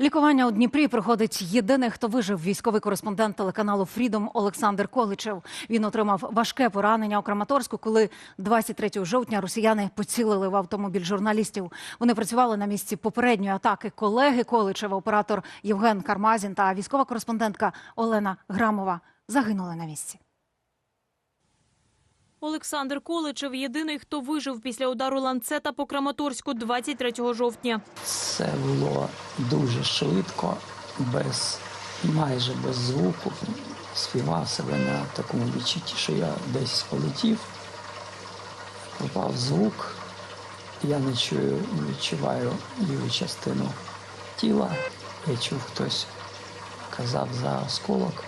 Лікування у Дніпрі проходить єдиний, хто вижив військовий кореспондент телеканалу Фрідом Олександр Количев. Він отримав важке поранення у Краматорську, коли 23 жовтня росіяни поцілили в автомобіль журналістів. Вони працювали на місці попередньої атаки. Колеги Количева, оператор Євген Кармазін та військова кореспондентка Олена Грамова загинули на місці. Олександр Количев – єдиний, хто вижив після удару ланцета по Краматорську 23 жовтня. Це було дуже швидко, без, майже без звуку. Співав себе на такому відчутті, що я десь полетів, пропав звук, я не чую, не відчуваю ліву частину тіла. Я чув, хтось казав за осколок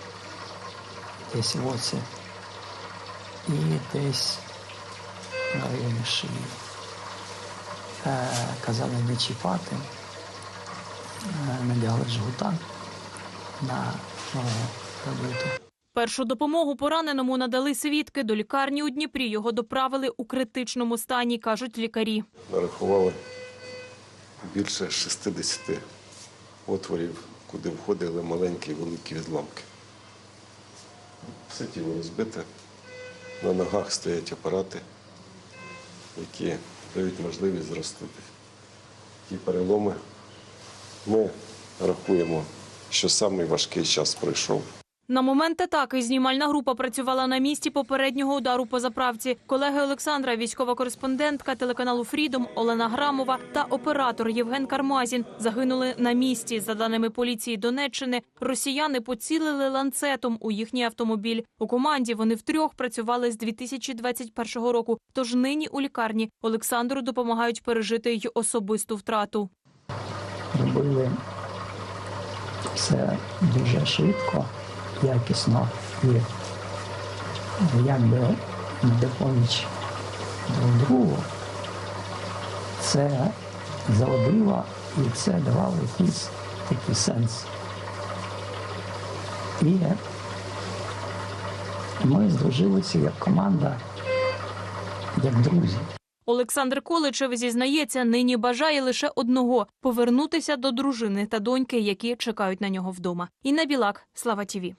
десь в оці і десь в районі шиї. Е, казали не чіпати, е, надягли жгута на ногу пробиту. Першу допомогу пораненому надали свідки. До лікарні у Дніпрі його доправили у критичному стані, кажуть лікарі. нарахували більше 60 отворів, куди входили маленькі і великі відламки. Все тіло розбите. На ногах стоять апарати, які дають можливість зростити. Ті переломи ми рахуємо, що найважкий час пройшов. На момент атаки знімальна група працювала на місці попереднього удару по заправці. Колеги Олександра, військова кореспондентка телеканалу Фрідом Олена Грамова та оператор Євген Кармазін загинули на місці. За даними поліції Донеччини, росіяни поцілили ланцетом у їхній автомобіль. У команді вони втрьох працювали з 2021 року. Тож нині у лікарні Олександру допомагають пережити й особисту втрату. Робили все дуже швидко, якісно і якби допоміч друг другу. Це заводило і це давало якийсь такий сенс. І ми здружилися як команда, як друзі. Олександр Количев зізнається, нині бажає лише одного повернутися до дружини та доньки, які чекають на нього вдома. Інна Білак, Слава Тіві.